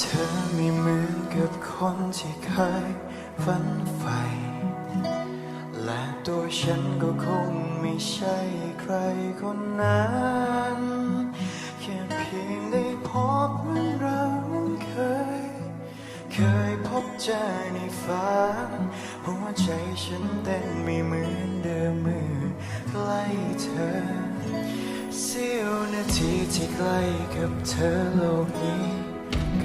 เธอไม่เหมือนกับคนที่เคยฝันใฝ่และตัวฉันก็คงไม่ใช่ใครคนนั้นแค่เพียงได้พบเหมือนเรานั้นเคย เคยพบเจอในฝันหัวใจฉันเต้นไม่เหมือนเดิมเมื่อใกล้เธอเสี้ยวนาทีที่ใกล้กับเธอโลกนี้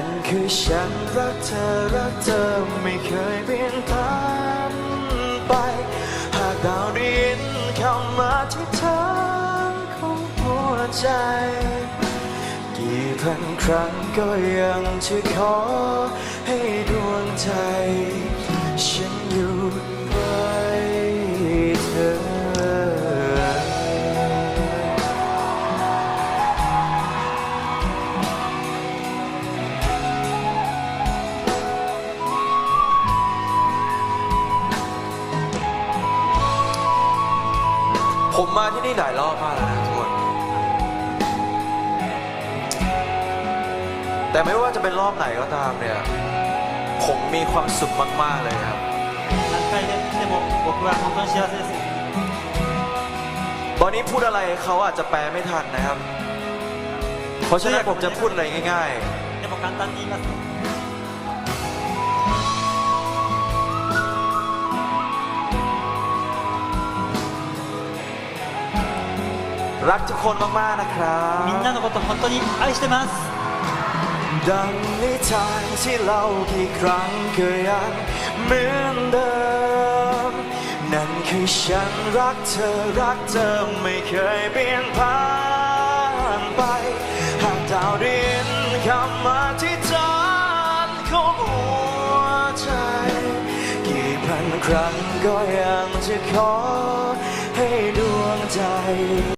นั่นคือฉันรักเธอรักเธอไม่เคยเปลี่ยนผ่านไป หากดาวด้นเข้ามาที่เธอของหัวใจ กี่พันครั้งก็ยังจะขอให้ดวงใจ มมาที่นี่หลายรอบมากแล้วนะทุกคน แต่ไม่ว่าจะเป็นรอบไหนก็ตามเนี่ย ผมมีความสุขมาก ๆ เลยครับ 何回で来ても僕は本当に幸せです ตอนนี้พูดอะไรเขาอาจจะแปลไม่ทันนะครับ เพราะฉะนั้นผมจะพูดอะไรง่าย でも簡単に言います รักทุกคนมากๆนะครับみんなのこと本当に愛してますดังนิทานที่เรากี่ครั้งก็ยังเหมือนเดิม นั่นคือฉันรักเธอรักเธอไม่เคยเปลี่ยนผ่านไป หากดาวดินคำมาที่จานของหัวใจ กี่พันครั้งก็ยังจะขอให้ดวงใจ